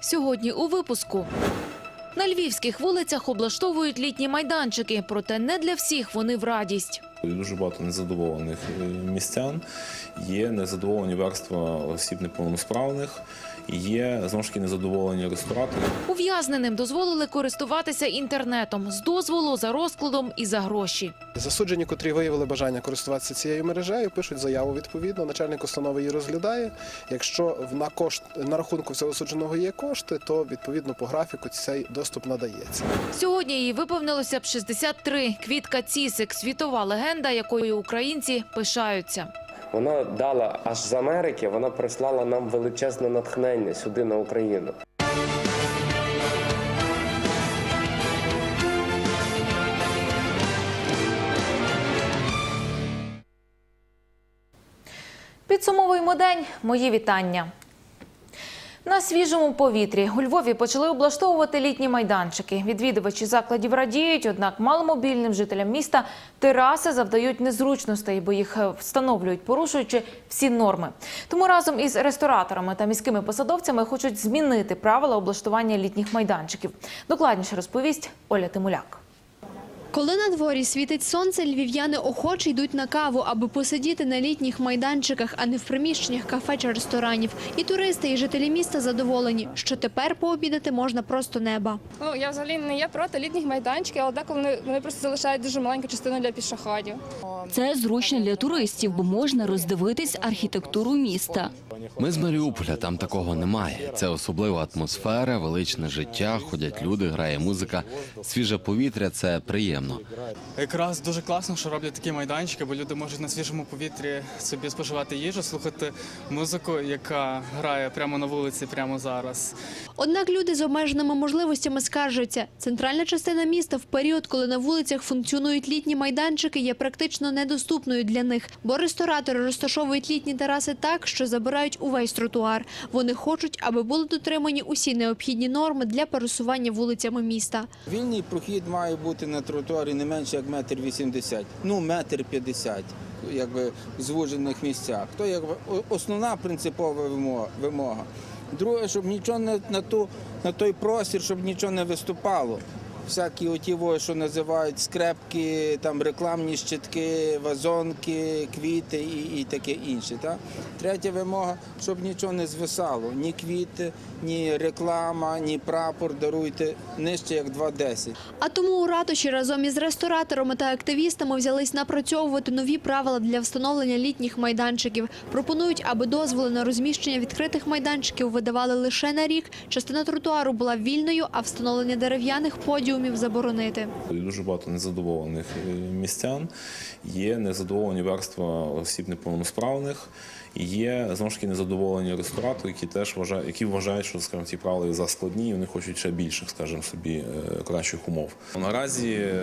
Сьогодні у випуску. На львівських вулицях облаштовують літні майданчики, проте не для всіх вони в радість. Дуже багато незадоволених е, містян. Є незадоволені верства осіб неповносправних, є знову ж таки незадоволені ресторатори. Ув'язненим дозволили користуватися інтернетом з дозволу за розкладом і за гроші. Засуджені, котрі виявили бажання користуватися цією мережею, пишуть заяву відповідно. Начальник установи її розглядає. Якщо в- на кошт на рахунку цього осудженого є кошти, то відповідно по графіку цей доступ надається. Сьогодні їй виповнилося б 63. Квітка Цісик – світова легенда, якою українці пишаються. Вона дала аж з Америки, вона прислала нам величезне натхнення сюди на Україну. Підсумовуємо день. Мої вітання. На свіжому повітрі у Львові почали облаштовувати літні майданчики. Відвідувачі закладів радіють, однак маломобільним жителям міста тераси завдають незручностей, бо їх е, встановлюють, порушуючи всі норми. Тому разом із рестораторами та міськими посадовцями хочуть змінити правила облаштування літніх майданчиків. Докладніше розповість Оля Тимуляк. Коли на дворі світить сонце, львів'яни охоче йдуть на каву, аби посидіти на літніх майданчиках, а не в приміщеннях кафе чи ресторанів. І туристи, і жителі міста задоволені, що тепер пообідати можна просто неба. Ну я взагалі не є проти літніх майданчиків, але деколи вони, вони просто залишають дуже маленьку частину для пішоходів. Це зручно для туристів, бо можна роздивитись архітектуру міста. Ми з Маріуполя, там такого немає. Це особлива атмосфера, величне життя, ходять люди, грає музика, свіже повітря це приємно. Якраз дуже класно, що роблять такі майданчики, бо люди можуть на свіжому повітрі собі споживати їжу, слухати музику, яка грає прямо на вулиці, прямо зараз. Однак люди з обмеженими можливостями скаржаться. Центральна частина міста в період, коли на вулицях функціонують літні майданчики, є практично недоступною для них, бо ресторатори розташовують літні тераси так, що забирають увесь тротуар. Вони хочуть, аби були дотримані усі необхідні норми для пересування вулицями міста. Вільний прохід має бути на тротуарі не менше як метр вісімдесят, ну метр п'ятдесят, якби в звужених місцях. То якби основна принципова вимо- вимога. Друге, щоб нічого не на ту на той простір, щоб нічого не виступало. Всякі оті, що називають скрепки, там рекламні щитки, вазонки, квіти і, і таке інше. Так? Третя вимога, щоб нічого не звисало. Ні квіти, ні реклама, ні прапор даруйте нижче як 2,10. А тому у ратуші разом із рестораторами та активістами взялись напрацьовувати нові правила для встановлення літніх майданчиків. Пропонують, аби дозволи на розміщення відкритих майданчиків видавали лише на рік. Частина тротуару була вільною, а встановлення дерев'яних подіумів заборонити. Дуже багато незадоволених е, містян. Є незадоволені верства осіб неповносправних. Є знову ж таки незадоволені ресторатори, які теж вважають, які вважають, що скажімо, ці правила є заскладні, і вони хочуть ще більших, скажімо собі, е, кращих умов. Наразі е,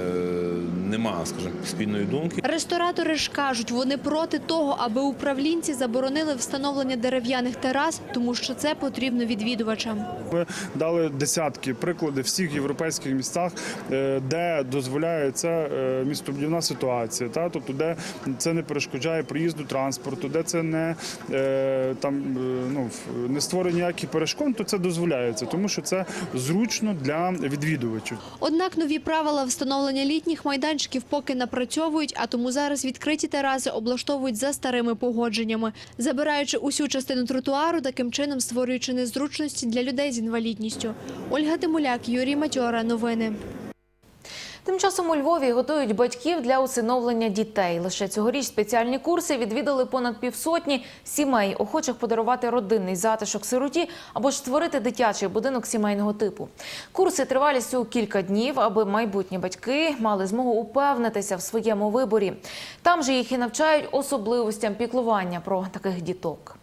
нема, скажімо, спільної думки. Ресторатори ж кажуть, вони проти того, аби управлінці заборонили встановлення дерев'яних терас, тому що це потрібно відвідувачам. Ви дали десятки прикладів всіх європейських містах, е, де дозволяється е, містобудівна ситуація, та тобто де це не перешкоджає проїзду транспорту, де це не е, там ну не створює ніяких перешкод, то це дозволяється, тому що це зручно для відвідувачів. Однак нові правила встановлення літніх майданчиків поки напрацьовують, а тому зараз відкриті тераси облаштовують за старими погодженнями, забираючи усю частину тротуару, таким чином створюючи незручності для людей з інвалідністю. Ольга Тимуляк, Юрій Матьора. Новини. Тим часом у Львові готують батьків для усиновлення дітей. Лише цьогоріч спеціальні курси відвідали понад півсотні сімей, охочих подарувати родинний затишок сироті або ж створити дитячий будинок сімейного типу. Курси тривалістю кілька днів, аби майбутні батьки мали змогу упевнитися в своєму виборі. Там же їх і навчають особливостям піклування про таких діток.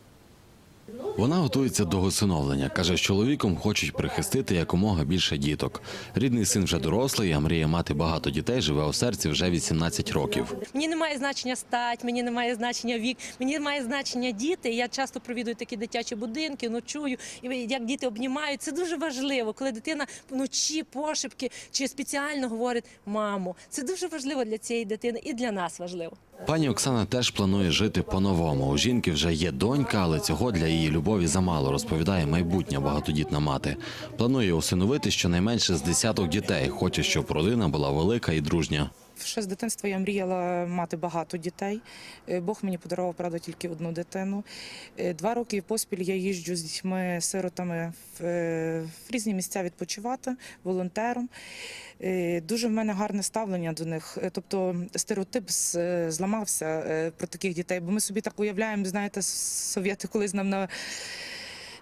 Вона готується до усиновлення. Каже, з чоловіком хочуть прихистити якомога більше діток. Рідний син вже дорослий, а мріє мати багато дітей, живе у серці вже 18 років. Мені немає значення стать, мені немає значення вік, мені немає значення діти. Я часто провідую такі дитячі будинки, ночую, і як діти обнімають. Це дуже важливо, коли дитина вночі пошепки чи спеціально говорить мамо. Це дуже важливо для цієї дитини і для нас важливо. Пані Оксана теж планує жити по-новому. У жінки вже є донька, але цього для її любові замало, розповідає майбутня багатодітна мати. Планує усиновити щонайменше з десяток дітей. Хоче, щоб родина була велика і дружня. Ще з дитинства я мріяла мати багато дітей. Е, Бог мені подарував, правда, тільки одну дитину. Е, Два роки поспіль я їжджу з дітьми, сиротами в, е, в різні місця відпочивати, волонтером. Дуже в мене гарне ставлення до них. Тобто стереотип зламався про таких дітей, бо ми собі так уявляємо, знаєте, совєти колись нам на.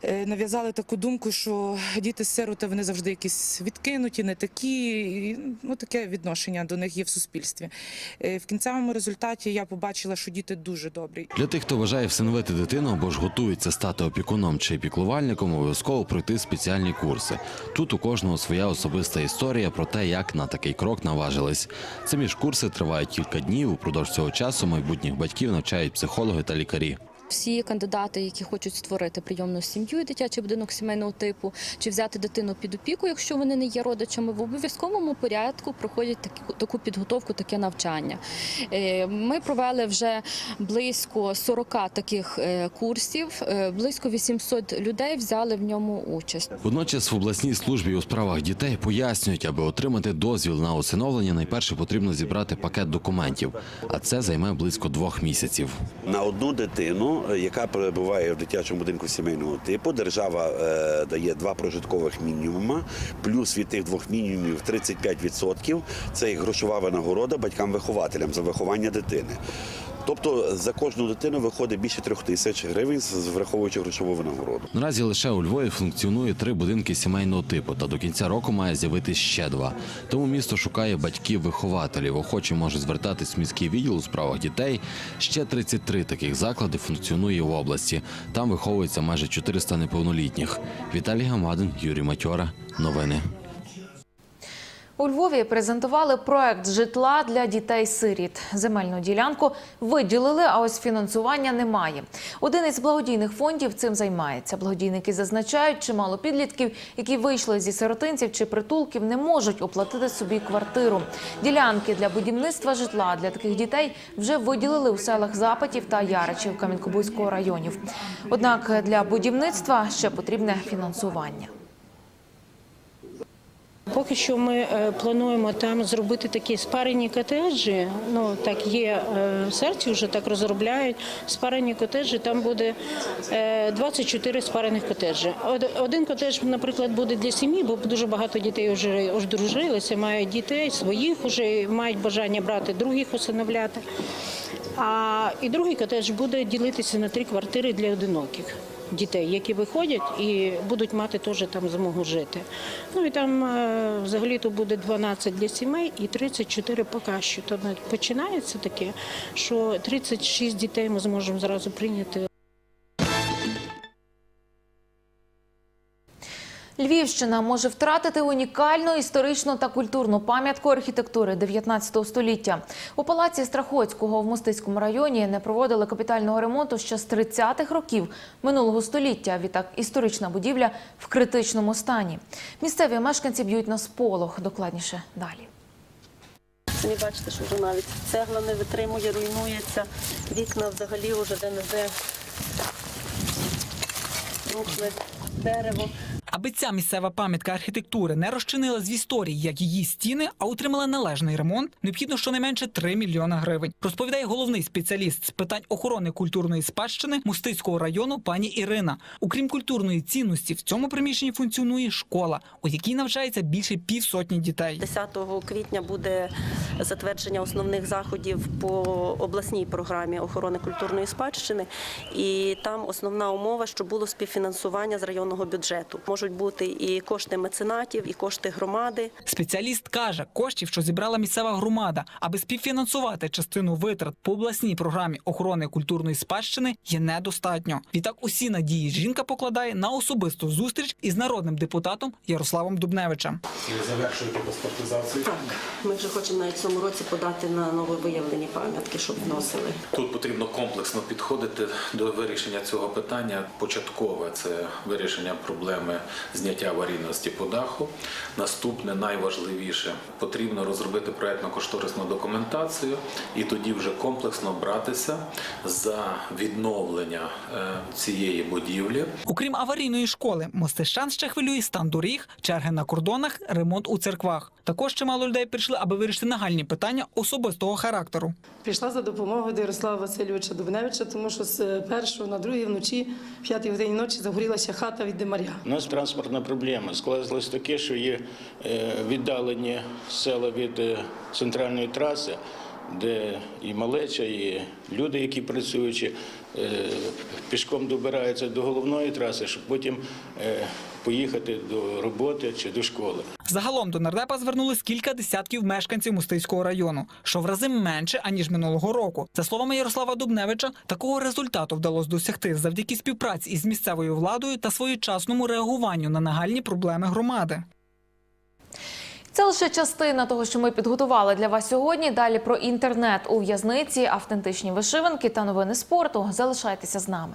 Е, Нав'язали таку думку, що діти-сироти вони завжди якісь відкинуті, не такі. Ну таке відношення до них є в суспільстві. Е, В кінцевому результаті я побачила, що діти дуже добрі. Для тих, хто вважає всиновити дитину або ж готується стати опікуном чи піклувальником, обов'язково пройти спеціальні курси. Тут у кожного своя особиста історія про те, як на такий крок наважились. Самі ж курси тривають кілька днів. Упродовж цього часу майбутніх батьків навчають психологи та лікарі. Всі кандидати, які хочуть створити прийомну сім'ю і дитячий будинок сімейного типу, чи взяти дитину під опіку, якщо вони не є родичами, в обов'язковому порядку проходять таку, таку підготовку, таке навчання. Е, Ми провели вже близько 40 таких е, курсів, е, близько 800 людей взяли в ньому участь. Водночас в обласній службі у справах дітей пояснюють, аби отримати дозвіл на усиновлення, найперше потрібно зібрати пакет документів, а це займе близько двох місяців. На одну дитину, яка перебуває в дитячому будинку сімейного типу, держава е, дає два прожиткових мінімума, плюс від тих двох мінімумів 35% – це грошова винагорода батькам-вихователям за виховання дитини. Тобто за кожну дитину виходить більше трьох тисяч гривень, враховуючи грошову винагороду. Наразі лише у Львові функціонує три будинки сімейного типу, та до кінця року має з'явитись ще два. Тому місто шукає батьків-вихователів. Охочі можуть звертатись в міський відділ у справах дітей. Ще 33 таких заклади функціонує в області. Там виховується майже 400 неповнолітніх. Віталій Гамадин, Юрій Матьора. Новини. У Львові презентували проект житла для дітей-сиріт. Земельну ділянку виділили, а ось фінансування немає. Один із благодійних фондів цим займається. Благодійники зазначають, чимало підлітків, які вийшли зі сиротинців чи притулків, не можуть оплатити собі квартиру. Ділянки для будівництва житла для таких дітей вже виділили у селах Запитів та Яричів Кам'янкобузького районів. Однак для будівництва ще потрібне фінансування. Поки що ми е, плануємо там зробити такі спарені котеджі. Ну так є е, в серці, вже так розробляють. Спарені котеджі, там буде е, 24 спарених котеджі. Один котедж, наприклад, буде для сім'ї, бо дуже багато дітей вже одружилися, мають дітей своїх, вже мають бажання брати других усиновляти. А і другий котедж буде ділитися на три квартири для одиноких дітей, які виходять і будуть мати теж там змогу жити. Ну і там е, взагалі то буде 12 для сімей і 34 поки що. То починається таке, що 36 дітей ми зможемо зразу прийняти. Львівщина може втратити унікальну історичну та культурну пам'ятку архітектури 19 століття. У палаці Страхоцького в Мостицькому районі не проводили капітального ремонту ще з 30-х років минулого століття. Відтак історична будівля в критичному стані. Місцеві мешканці б'ють на сполох. Докладніше далі. Самі бачите, що вже навіть цегла не витримує, руйнується, вікна взагалі вже де-не-де рухне дерево. Аби ця місцева пам'ятка архітектури не розчинила з історії, як її стіни, а отримала належний ремонт, необхідно щонайменше 3 мільйона гривень. Розповідає головний спеціаліст з питань охорони культурної спадщини Мустицького району пані Ірина. Окрім культурної цінності, в цьому приміщенні функціонує школа, у якій навчається більше півсотні дітей. 10 квітня буде затвердження основних заходів по обласній програмі охорони культурної спадщини, і там основна умова, що було співфінансування з районного бюджету. Можуть бути і кошти меценатів, і кошти громади. Спеціаліст каже, коштів, що зібрала місцева громада, аби співфінансувати частину витрат по обласній програмі охорони культурної спадщини, є недостатньо. Відтак усі надії жінка покладає на особисту зустріч із народним депутатом Ярославом Дубневичем. І завершуєте паспортизацію? Так, ми вже хочемо навіть в цьому році подати на нововиявлені пам'ятки, щоб вносили. Тут потрібно комплексно підходити до вирішення цього питання. Початкове це вирішення проблеми зняття аварійності по даху. Наступне найважливіше потрібно розробити проєктно-кошторисну документацію і тоді вже комплексно братися за відновлення е, цієї будівлі. Окрім аварійної школи, мостищан ще хвилює стан доріг, черги на кордонах, ремонт у церквах. Також чимало людей прийшли, аби вирішити нагальні питання особистого характеру. Прийшла за допомогою до Ярослава Васильовича Дубневича, тому що з першої на другій вночі, в п'ятій годині ночі, загорілася хата від димаря. Транспортна проблема. Склалось таке, що є е, віддалені села від е, центральної траси, де і малеча, і люди, які працюючи, е, пішком добираються до головної траси, щоб потім поїхати до роботи чи до школи. Загалом до нардепа звернулись кілька десятків мешканців Мостиського району, що в рази менше аніж минулого року. За словами Ярослава Дубневича, такого результату вдалося досягти завдяки співпраці із місцевою владою та своєчасному реагуванню на нагальні проблеми громади. Це лише частина того, що ми підготували для вас сьогодні. Далі про інтернет у в'язниці, автентичні вишиванки та новини спорту. Залишайтеся з нами.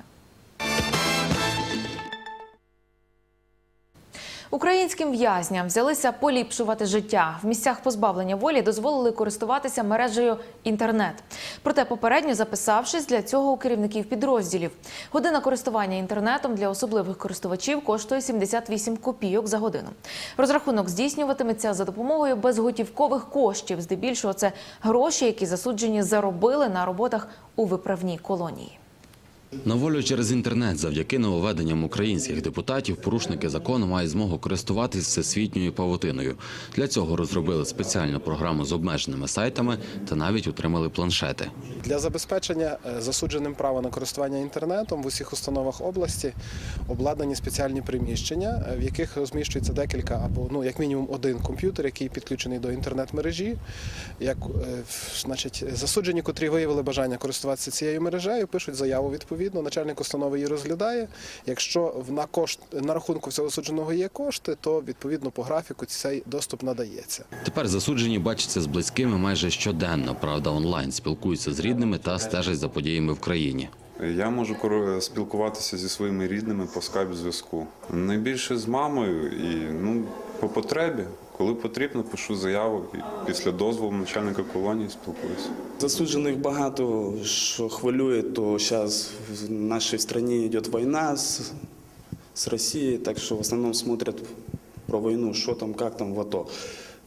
Українським в'язням взялися поліпшувати життя. В місцях позбавлення волі дозволили користуватися мережею інтернет. Проте попередньо записавшись для цього у керівників підрозділів. Година користування інтернетом для особливих користувачів коштує 78 копійок за годину. Розрахунок здійснюватиметься за допомогою безготівкових коштів. Здебільшого це гроші, які засуджені заробили на роботах у виправній колонії. На волю через інтернет завдяки нововведенням українських депутатів порушники закону мають змогу користуватись всесвітньою павутиною. Для цього розробили спеціальну програму з обмеженими сайтами та навіть отримали планшети. Для забезпечення е, засудженим права на користування інтернетом в усіх установах області обладнані спеціальні приміщення, е, в яких розміщується декілька або ну як мінімум один комп'ютер, який підключений до інтернет-мережі. Як е, значить, засуджені, котрі виявили бажання користуватися цією мережею, пишуть заяву відповідно. Начальник установи її розглядає. Якщо в- на кошт на рахунку цього засудженого є кошти, то відповідно по графіку цей доступ надається. Тепер засуджені бачаться з близькими майже щоденно. Правда, онлайн спілкуються з рідними та стежать за подіями в країні. Я можу спілкуватися зі своїми рідними по скайп зв'язку. Найбільше з мамою і ну по потребі, коли потрібно, пишу заяву і після дозволу начальника колонії спілкуюся. Засуджених багато що хвилює, то зараз в нашій країні йде війна з, з Росією, так що в основному смотрять про війну, що там, як там в АТО.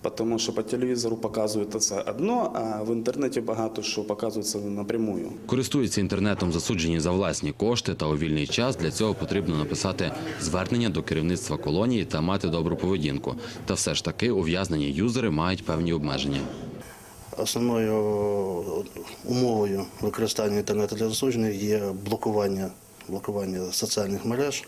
Тому що по телевізору показують це одно, а в інтернеті багато що показується напрямую. Користуються інтернетом засуджені за власні кошти та у вільний час. Для цього потрібно написати звернення до керівництва колонії та мати добру поведінку. Та все ж таки ув'язнені юзери мають певні обмеження. Основною умовою використання інтернету для засуджених є блокування, блокування соціальних мереж,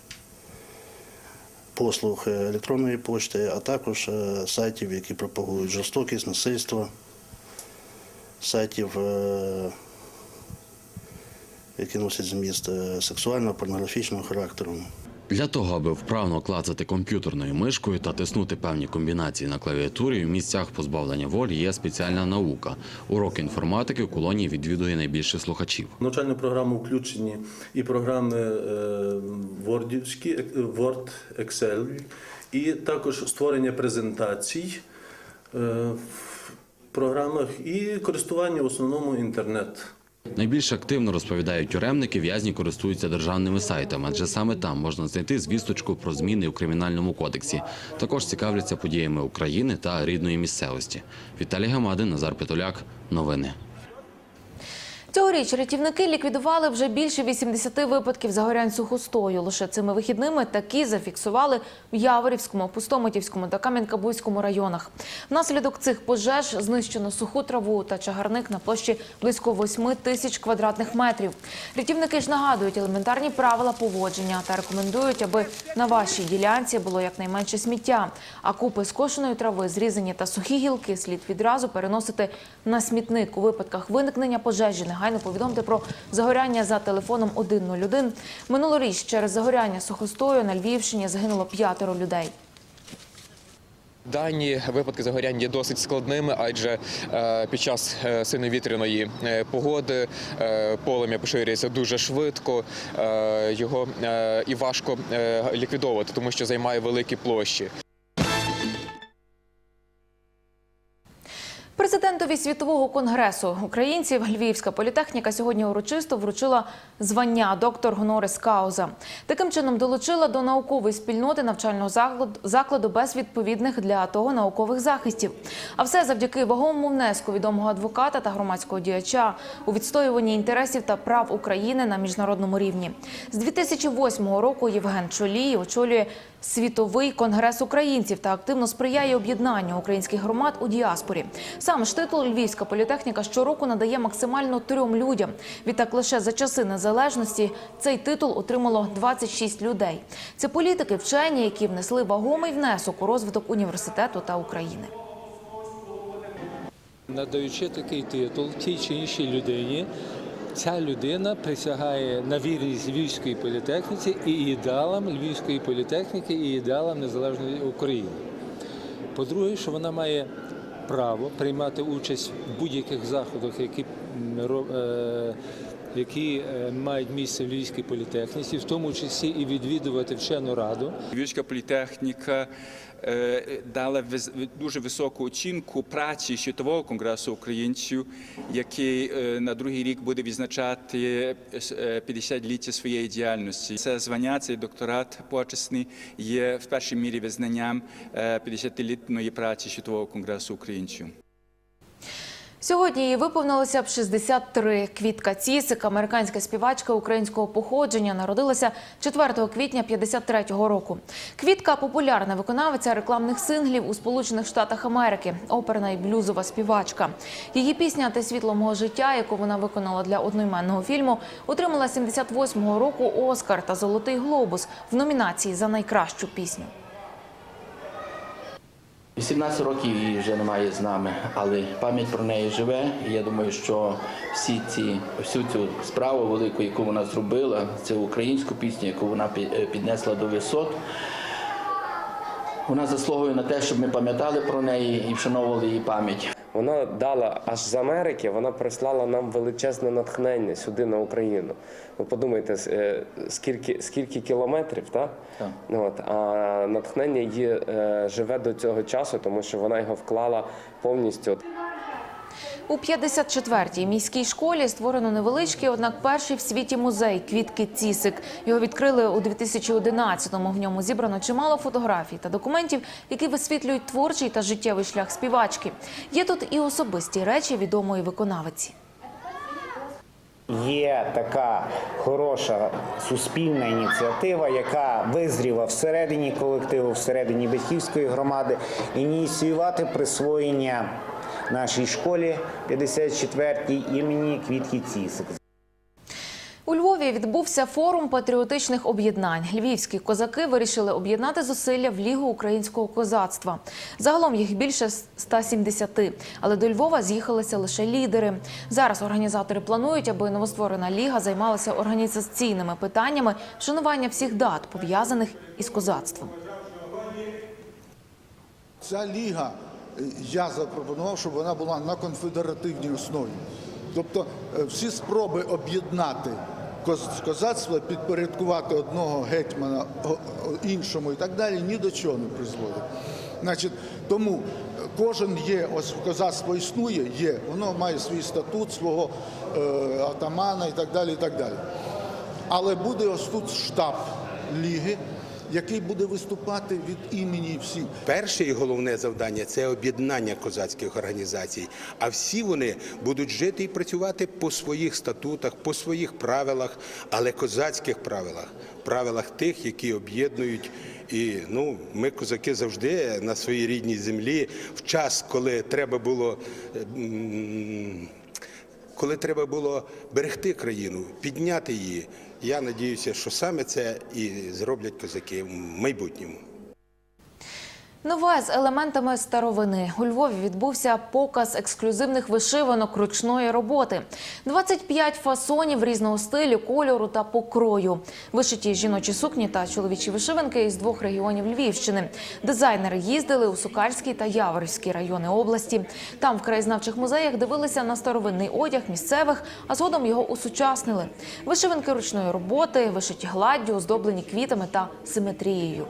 послуг електронної пошти, а також е, сайтів, які пропагують жорстокість, насильство, сайтів, е, які носять зміст е, сексуального, порнографічного характеру. Для того, аби вправно клацати комп'ютерною мишкою та тиснути певні комбінації на клавіатурі, в місцях позбавлення волі є спеціальна наука. Урок інформатики в колонії відвідує найбільше слухачів. Навчальну програму включені і програми е, е, Word, Excel, і також створення презентацій е, в програмах і користування в основному інтернет. Найбільш активно розповідають тюремники, в'язні користуються державними сайтами, адже саме там можна знайти звісточку про зміни у кримінальному кодексі. Також цікавляться подіями України та рідної місцевості. Віталій Гамадин, Назар Петуляк. Новини. Цьогоріч рятівники ліквідували вже більше 80 випадків загорянь сухостою. Лише цими вихідними такі зафіксували в Яворівському, Пустомитівському та Кам'янка-Бузькому районах. Внаслідок цих пожеж знищено суху траву та чагарник на площі близько 8 тисяч квадратних метрів. Рятівники ж нагадують елементарні правила поводження та рекомендують, аби на вашій ділянці було якнайменше сміття. А купи скошеної трави, зрізані та сухі гілки слід відразу переносити на смітник. У випадках виникнення пожежі негайно повідомте про загоряння за телефоном 101. Минулоріч через загоряння сухостою на Львівщині загинуло п'ятеро людей. Дані випадки загорянь є досить складними, адже е, під час е, сильновітряної е, погоди полум'я поширюється дуже швидко, його і важко ліквідовувати, тому що займає великі площі. Президентові світового конгресу українців Львівська політехніка сьогодні урочисто вручила звання доктор Гонорис Кауза. Таким чином долучила до наукової спільноти навчального закладу, без відповідних для того наукових захистів. А все завдяки вагомому внеску відомого адвоката та громадського діяча у відстоюванні інтересів та прав України на міжнародному рівні. З 2008 року Євген Чолій очолює світовий конгрес українців та активно сприяє об'єднанню українських громад у діаспорі. Сам ж титул Львівська політехніка щороку надає максимально трьом людям. Відтак лише за часи незалежності цей титул отримало 26 людей. Це політики, вчені, які внесли вагомий внесок у розвиток університету та України. Надаючи такий титул тій чи іншій людині, ця людина присягає на вірність Львівської політехніці і ідеалам Львівської політехніки, і ідеалам незалежної України. По-друге, що вона має право приймати участь в будь-яких заходах, які, е, які е, мають місце в Львівській політехніці, в тому числі і відвідувати вчену раду. Львівська політехніка е, дала дуже високу оцінку праці світового конгресу українців, який е, на другий рік буде відзначати е, 50-ліття своєї діяльності. Це звання, цей докторат почесний є в першій мірі визнанням е, 50-літньої праці світового конгресу українців. Сьогодні їй виповнилося б 63. Квітка Цісик, американська співачка українського походження, народилася 4 квітня 53-го року. Квітка популярна виконавиця рекламних синглів у Сполучених Штатах Америки, оперна і блюзова співачка. Її пісня Те світло мого життя, яку вона виконала для одноіменного фільму, отримала 78-го року Оскар та Золотий глобус в номінації за найкращу пісню. 18 років її вже немає з нами, але пам'ять про неї живе. І я думаю, що всі ці всю цю справу велику, яку вона зробила, це українську пісню, яку вона е, піднесла до висот. Вона заслуговує на те, щоб ми пам'ятали про неї і вшановували її пам'ять. Вона дала аж з Америки, вона прислала нам величезне натхнення сюди на Україну. Ви подумайте, е, скільки, скільки кілометрів, та? Так. От, а натхнення її е, живе до цього часу, тому що вона його вклала повністю. У 54-й міській школі створено невеличкий, однак перший в світі музей квітки Цісик. Його відкрили у 2011-му. В ньому зібрано чимало фотографій та документів, які висвітлюють творчий та життєвий шлях співачки. Є тут і особисті речі відомої виконавиці. Є така хороша суспільна ініціатива, яка визріла всередині колективу, всередині батьківської громади, ініціювати присвоєння нашій школі 54-й імені Квітки Цісик. У Львові відбувся форум патріотичних об'єднань. Львівські козаки вирішили об'єднати зусилля в Лігу українського козацтва. Загалом їх більше 170, але до Львова з'їхалися лише лідери. Зараз організатори планують, аби новостворена ліга займалася організаційними питаннями вшанування всіх дат, пов'язаних із козацтвом. Ця ліга, я запропонував, щоб вона була на конфедеративній основі. Тобто е, всі спроби об'єднати козацтво, підпорядкувати одного гетьмана іншому і так далі, ні до чого не призводить. Значить, тому е, кожен є, ось козацтво існує, є, воно має свій статут, свого е, атамана і так далі. і так далі. Але буде ось тут штаб ліги, який буде виступати від імені всіх. Перше і головне завдання це об'єднання козацьких організацій. А всі вони будуть жити і працювати по своїх статутах, по своїх правилах, але козацьких правилах, правилах тих, які об'єднують. І ну, ми, козаки, завжди на своїй рідній землі, в час, коли треба було. Коли треба було берегти країну, підняти її, я надіюся, що саме це і зроблять козаки в майбутньому. Нове з елементами старовини. У Львові відбувся показ ексклюзивних вишиванок ручної роботи. 25 фасонів різного стилю, кольору та покрою. Вишиті жіночі сукні та чоловічі вишиванки із двох регіонів Львівщини. Дизайнери їздили у Сукальський та Яворівський райони області. Там в краєзнавчих музеях дивилися на старовинний одяг місцевих, а згодом його усучаснили. Вишиванки ручної роботи, вишиті гладдю, оздоблені квітами та симетрією.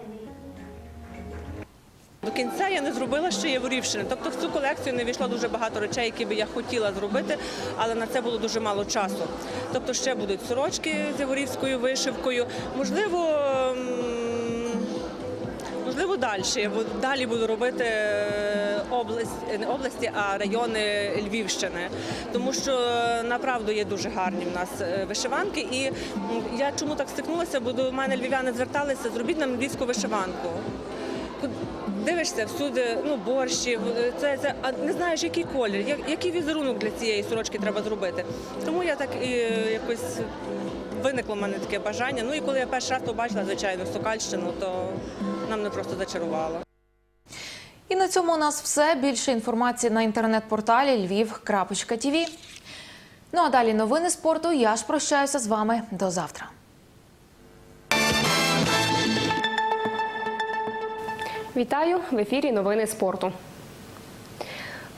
До кінця я не зробила ще Яворівщини. Тобто в цю колекцію не війшло дуже багато речей, які би я хотіла зробити, але на це було дуже мало часу. Тобто ще будуть сорочки з яворівською вишивкою. Можливо, можливо, далі. Я далі буду робити е, область, не області, а райони Львівщини. Тому що е, направду є дуже гарні в нас е, вишиванки. І я чому так стикнулася, бо до мене львів'яни зверталися, зробіть нам львівську вишиванку. Дивишся всюди, ну борщі, це, це а не знаєш, який колір, як, який візерунок для цієї сорочки треба зробити. Тому я так і е, якось виникло в мене таке бажання. Ну і коли я перший раз побачила, звичайно, Сокальщину, то нам не просто зачарувало. І на цьому у нас все. Більше інформації на інтернет-порталі lviv.tv. Ну а далі новини спорту. Я ж прощаюся з вами до завтра. Вітаю в ефірі Новини спорту.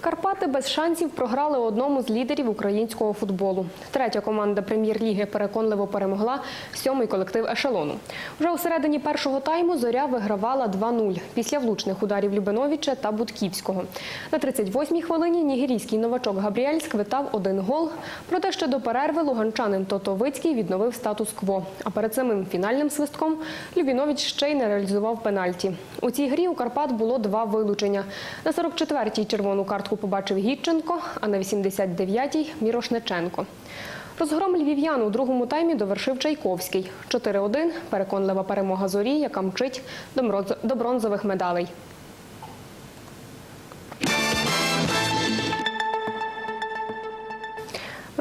Карпати без шансів програли одному з лідерів українського футболу. Третя команда прем'єр-ліги переконливо перемогла сьомий колектив ешелону. Вже у середині першого тайму зоря вигравала 2-0 після влучних ударів Любиновича та Будківського. На 38-й хвилині нігерійський новачок Габріель сквитав один гол. Проте ще до перерви луганчанин Тотовицький відновив статус-кво. А перед самим фінальним свистком Любінович ще й не реалізував пенальті. У цій грі у Карпат було два вилучення. На 44-й червону картку побачив Гідченко, а на 89-й – Мірошниченко. Розгром львів'ян у другому таймі довершив Чайковський. 4-1 – переконлива перемога зорі, яка мчить до бронзових медалей.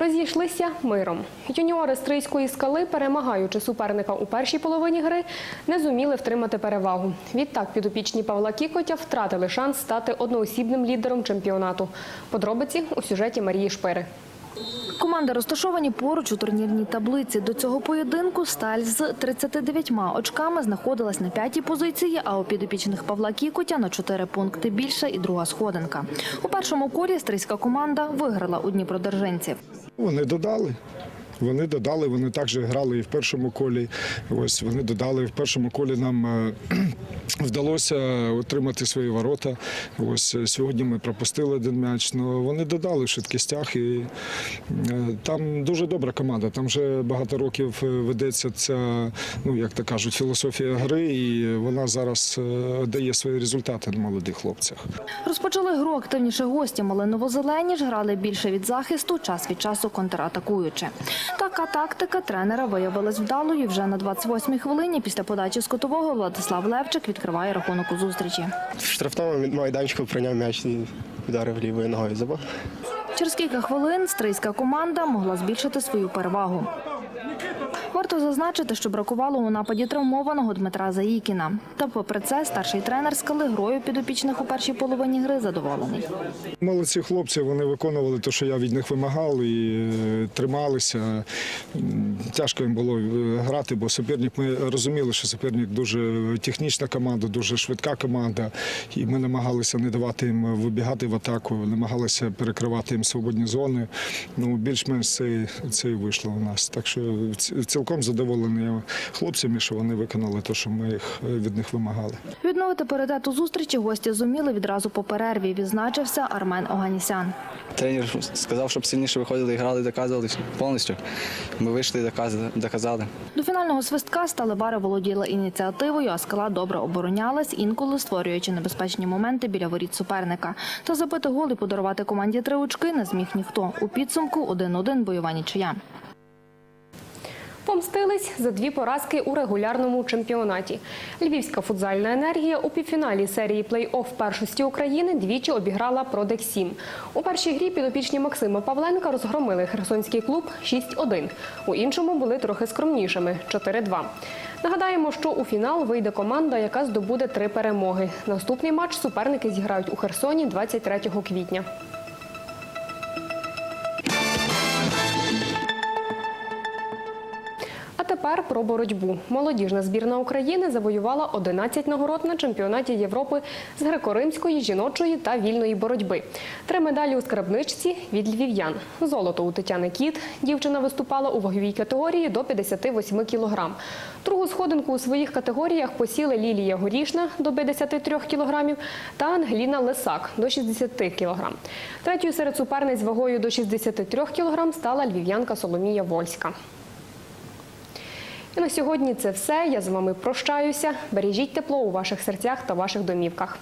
Розійшлися миром. Юніори Стрийської скали, перемагаючи суперника у першій половині гри, не зуміли втримати перевагу. Відтак підопічні Павла Кікотя втратили шанс стати одноосібним лідером чемпіонату. Подробиці у сюжеті Марії Шпири. Команди розташовані поруч у турнірній таблиці. До цього поєдинку сталь з 39 очками знаходилась на п'ятій позиції, а у підопічних Павла Кікотя на 4 пункти більше і друга сходинка. У першому колі стрийська команда виграла у Дніпродержинців. Вони додали. Вони додали, вони також грали і в першому колі. Ось вони додали в першому колі. Нам е, вдалося отримати свої ворота. Ось е, сьогодні ми пропустили один м'яч. Ну вони додали в швидкістях. І е, там дуже добра команда. Там вже багато років ведеться ця, ну як то кажуть, філософія гри, і вона зараз дає свої результати на молодих хлопцях. Розпочали гру активніше гості. Малиново-зелені ж грали більше від захисту, час від часу контратакуючи. Така тактика тренера виявилась вдалою. Вже на 28-й хвилині після подачі з котового Владислав Левчик відкриває рахунок у зустрічі. В штрафному майданчику прийняв м'яч і вдарив лівою ногою забив. Через кілька хвилин стрийська команда могла збільшити свою перевагу. Варто зазначити, що бракувало у нападі травмованого Дмитра Заїкіна. Та попри це старший тренер скали грою підопічних у першій половині гри задоволений. Молодці хлопці, вони виконували те, що я від них вимагав, і е, трималися. Тяжко їм було е, грати, бо суперник, ми розуміли, що суперник дуже технічна команда, дуже швидка команда. І ми намагалися не давати їм вибігати в атаку, намагалися перекривати їм свободні зони. Ну, більш-менш це, це і вийшло у нас. Так що цілком задоволений хлопцями, що вони виконали те, що ми їх, від них вимагали. Відновити паритет у зустрічі гості зуміли відразу по перерві. Відзначився Армен Оганісян. Тренер сказав, щоб сильніше виходили грали, доказували повністю. Ми вийшли і доказали-. До фінального свистка сталевари володіли ініціативою, а скала добре оборонялась, інколи створюючи небезпечні моменти біля воріт суперника. Та забити гол і подарувати команді три очки не зміг ніхто. У підсумку 1-1 бойова нічия. Помстились за дві поразки у регулярному чемпіонаті. Львівська футзальна енергія у півфіналі серії плей-офф першості України двічі обіграла Продексім. У першій грі підопічні Максима Павленка розгромили херсонський клуб 6-1. У іншому були трохи скромнішими 4-2. Нагадаємо, що у фінал вийде команда, яка здобуде три перемоги. Наступний матч суперники зіграють у Херсоні 23 квітня. Тепер про боротьбу. Молодіжна збірна України завоювала 11 нагород на чемпіонаті Європи з греко-римської, жіночої та вільної боротьби. Три медалі у скарбничці від львів'ян. Золото у Тетяни Кіт. Дівчина виступала у ваговій категорії до 58 кілограм. Другу сходинку у своїх категоріях посіли Лілія Горішна до 53 кілограмів та Ангеліна Лисак до 60 кілограм. Третьою серед суперниць вагою до 63 кілограм стала львів'янка Соломія Вольська. І на сьогодні це все. Я з вами прощаюся. Бережіть тепло у ваших серцях та ваших домівках.